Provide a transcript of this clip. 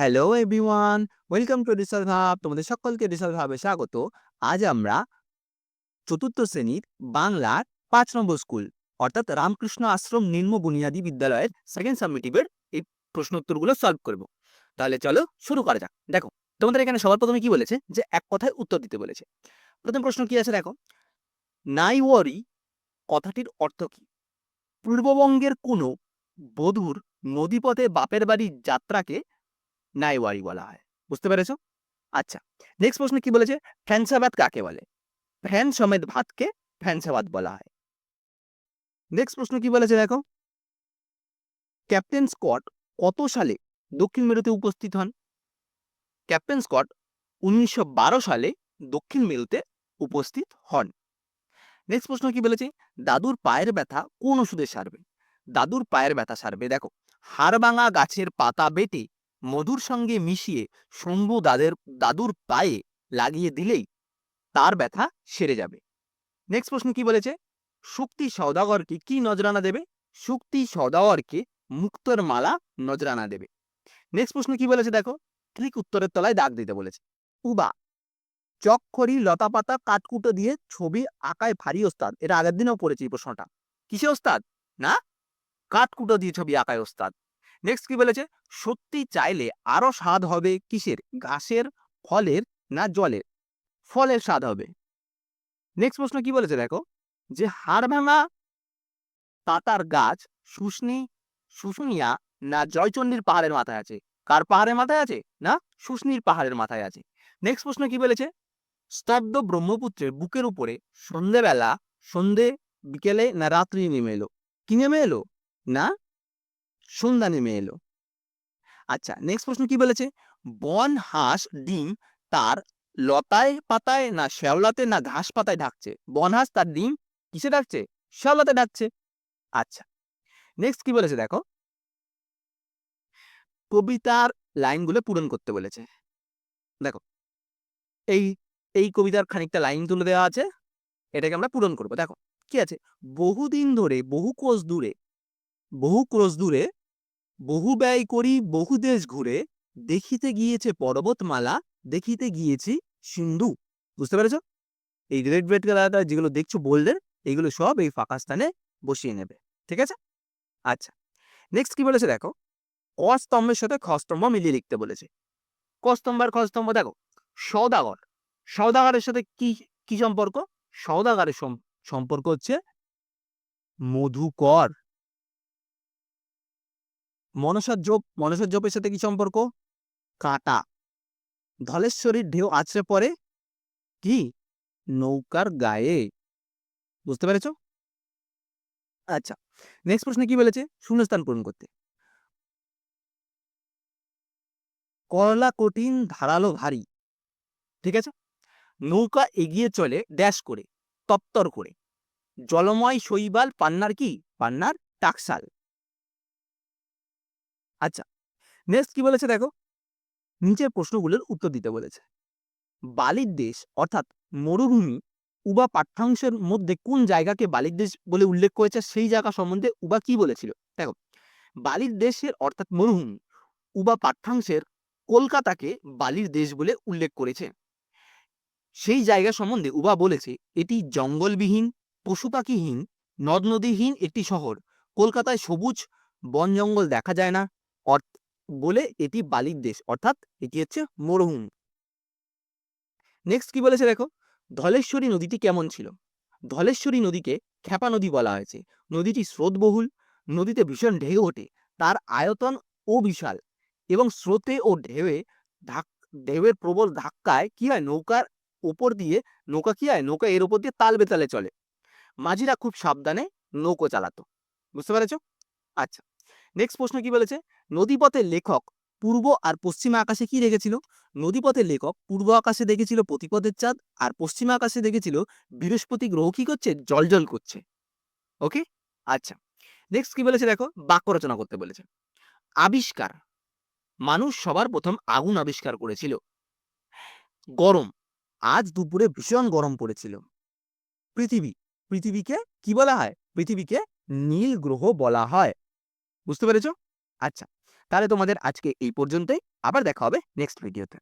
Hello everyone, welcome to research Bhab, তোমাদের সকলকে research হাবে স্বাগত। আজ আমরা চতুর্থ শ্রেণির বাংলার পাঁচ নম্বর স্কুল, অর্থাৎ রামকৃষ্ণ আশ্রম নিম্ন বুনিয়াদী বিদ্যালয়ের সেকেন্ড সাবমিটিভের এই প্রশ্ন উত্তরগুলো সলভ করব। তাহলে চলো শুরু করা যাক। দেখো, তোমাদের এখানে সবার প্রথমে কি বলেছে? যে এক কথায় উত্তর দিতে বলেছে। প্রথম প্রশ্ন কি আছে দেখো? নাই ওয়ারি কথাটির অর্থ কি? পূর্ববঙ্গের কোনো বধূর নদীপথে বাপের বাড়ির যাত্রাকে নাইওয়ারি বলা হয়। বুঝতে পেরেছ? আচ্ছা নেক্সট প্রশ্ন কি বলেছে? ফ্যান্সাবাদ কাকে বলে? ফ্যান সমেত ভাতকে ফ্যান্সাবাদ বলা হয়। নেক্সট প্রশ্ন কি বলেছে দেখো? ক্যাপ্টেন স্কট কত সালে দক্ষিণ মেরুতে উপস্থিত হন? ক্যাপ্টেন স্কট উনিশশো বারো সালে দক্ষিণ মেরুতে উপস্থিত হন। নেক্সট প্রশ্ন কি বলেছে? দাদুর পায়ের ব্যথা কোন ওষুধে সারবে? দাদুর পায়ের ব্যথা সারবে। দেখো হাড়ভাঙা গাছের পাতা বেটে মধুর সঙ্গে মিশিয়ে শম্ভু দাদের, দাদুর পায়ে লাগিয়ে দিলেই তার ব্যথা সেরে যাবে। নেক্সট প্রশ্ন কি বলেছে? শুক্তি সওদাগরকে কি নজরানা দেবে? শুক্তি সওদাগরকে মুক্তর মালা নজরানা দেবে। নেক্সট প্রশ্ন কি বলেছে দেখো? ঠিক উত্তরের তলায় দাগ দিতে বলেছে। উবা, চকখড়ি লতাপাতা কাঠকুটো দিয়ে ছবি আঁকায় ভারী ওস্তাদ। এটা আগের দিনেও পড়েছি এই প্রশ্নটা। কিসে ওস্তাদ? না? কাঠকুটো দিয়ে ছবি আঁকায় ওস্তাদ। নেক্সট কি বলেছে? সত্যি চাইলে আরও স্বাদ হবে কিসের? ঘাসের ফলের না জলের? ফলের স্বাদ হবে। নেক্সট প্রশ্ন কি বলেছে দেখো? যে হাড় ভাঙা তাতার গাছ শুষ্নি, শুশুনিয়া না জয়চণ্ডীর পাহাড়ের মাথায় আছে? কার পাহাড়ের মাথায় আছে? না শুষ্নির পাহাড়ের মাথায় আছে। নেক্সট প্রশ্ন কি বলেছে? স্তব্ধ ব্রহ্মপুত্রের বুকের উপরে সন্ধেবেলা, সন্ধে, বিকেলে না রাত্রি নেমে এলো? কি নেমে এলো? না সন্ধ্যা নেমে এলো। আচ্ছা নেক্সট প্রশ্ন কি বলেছে? বন, হাঁস, ডিম তার লতায় পাতায় না শ্যাওলাতে না ঘাস পাতায় ঢাকছে? বন, হাঁস তার ডিম কিসে ঢাকছে? শ্যাওলাতে ঢাকছে। আচ্ছা নেক্সট কি বলেছে দেখো? কবিতার লাইনগুলো পূরণ করতে বলেছে। দেখো, এই এই কবিতার খানিকটা লাইন তুলে দেওয়া আছে। এটাকে আমরা পূরণ করব। দেখো, কি আছে? বহুদিন ধরে, বহু কোষ দূরে, বহু ক্রোশ দূরে বহু ব্যয় করি বহু দেশ ঘুরে, দেখিতে গিয়েছে পর্বতমালা, দেখিতে গিয়েছি সিন্ধু। বুঝতে পেরেছ? এই রেড রেড কালারটা যেগুলো দেখছ বোল্ডের এগুলো সব এই ফাঁকা স্থানে বসিয়ে নেবে। ঠিক আছে? আচ্ছা নেক্সট কি বলেছে দেখো? ক স্তম্ভের সাথে খস্তম্ভ মিলিয়ে লিখতে বলেছে। ক স্তম্ভ আর খ স্তম্ভ দেখো, সৌদাগর। সৌদাগরের সাথে কি কি সম্পর্ক? সৌদাগরের সম্পর্ক হচ্ছে মধুকর। মনসার জোপ মনসার জোপের সাথে কি সম্পর্ক? কাটা। ধলেশ্বরীর ঢেউ আছড়ে পড়ে কি? নৌকার গায়ে। বুঝতে পেরেছ? আচ্ছা নেক্সট প্রশ্নে কি বলেছে? শূন্যস্থান পূরণ করতে। করলা কঠিন, ধারালো, ভারী। ঠিক আছে? নৌকা এগিয়ে চলে ড্যাশ করে, তপ্তর করে। জলময় শৈবাল, পান্নার কি? পান্নার টাকসাল আচ্ছা নেক্সট কি বলেছে দেখো? নিচের প্রশ্নগুলোর উত্তর দিতে বলেছে। বালির দেশ অর্থাৎ মরুভূমি উবা পাঠ্যাংশের মধ্যে কোন জায়গাকে বালির দেশ বলে উল্লেখ করেছে? সেই জায়গা সম্বন্ধে উবা কি বলেছিল? দেখো, বালির দেশের অর্থাৎ মরুভূমি উবা পাঠ্যাংশের কলকাতাকে বালির দেশ বলে উল্লেখ করেছে। সেই জায়গা সম্বন্ধে উবা বলেছে, এটি জঙ্গলবিহীন পশু পাখিহীন নদ নদীহীন একটি শহর। কলকাতায় সবুজ বন জঙ্গল দেখা যায় না। বলে এটি বালির দেশ, অর্থাৎ এটি হচ্ছে মরুভূমি। নেক্সট কি বলেছে দেখো? ধলেশ্বরী নদীটি কেমন ছিল? ধলেশ্বরী নদীকে খ্যাপা নদী বলা হয়েছে। নদীটি স্রোতবহুল, নদীতে ভীষণ ঢেউ ওঠে, তার আয়তন ও বিশাল, এবং স্রোতে ও ঢেউয়ে ধাক, ঢেউয়ের প্রবল ধাক্কায় কি হয়? নৌকার ওপর দিয়ে, নৌকা কি হয়? নৌকা এর ওপর দিয়ে তাল বেতালে চলে। মাঝিরা খুব সাবধানে নৌকো চালাতো। বুঝতে পেরেছ? আচ্ছা। নেক্সট প্রশ্ন কি বলেছে? নদীপথের লেখক পূর্ব আর পশ্চিমা আকাশে কি দেখেছিল? নদীপথের লেখক পূর্ব আকাশে দেখেছিল প্রতিপদের চাঁদ আর পশ্চিমা আকাশে দেখেছিল বৃহস্পতি গ্রহ কি করছে? জলজল করছে। ওকে আচ্ছা। নেক্সট কি বলেছে দেখো? বাক্য রচনা করতে বলেছে। আবিষ্কার। মানুষ সবার প্রথম আগুন আবিষ্কার করেছিল। গরম। আজ দুপুরে ভীষণ গরম পড়েছিল। পৃথিবী। পৃথিবীকে কি বলা হয়? পৃথিবীকে নীল গ্রহ বলা হয়। বুঝতে পেরেছ? আচ্ছা তাহলে তোমাদের আজকে এই পর্যন্তই। আবার দেখা হবে নেক্সট ভিডিওতে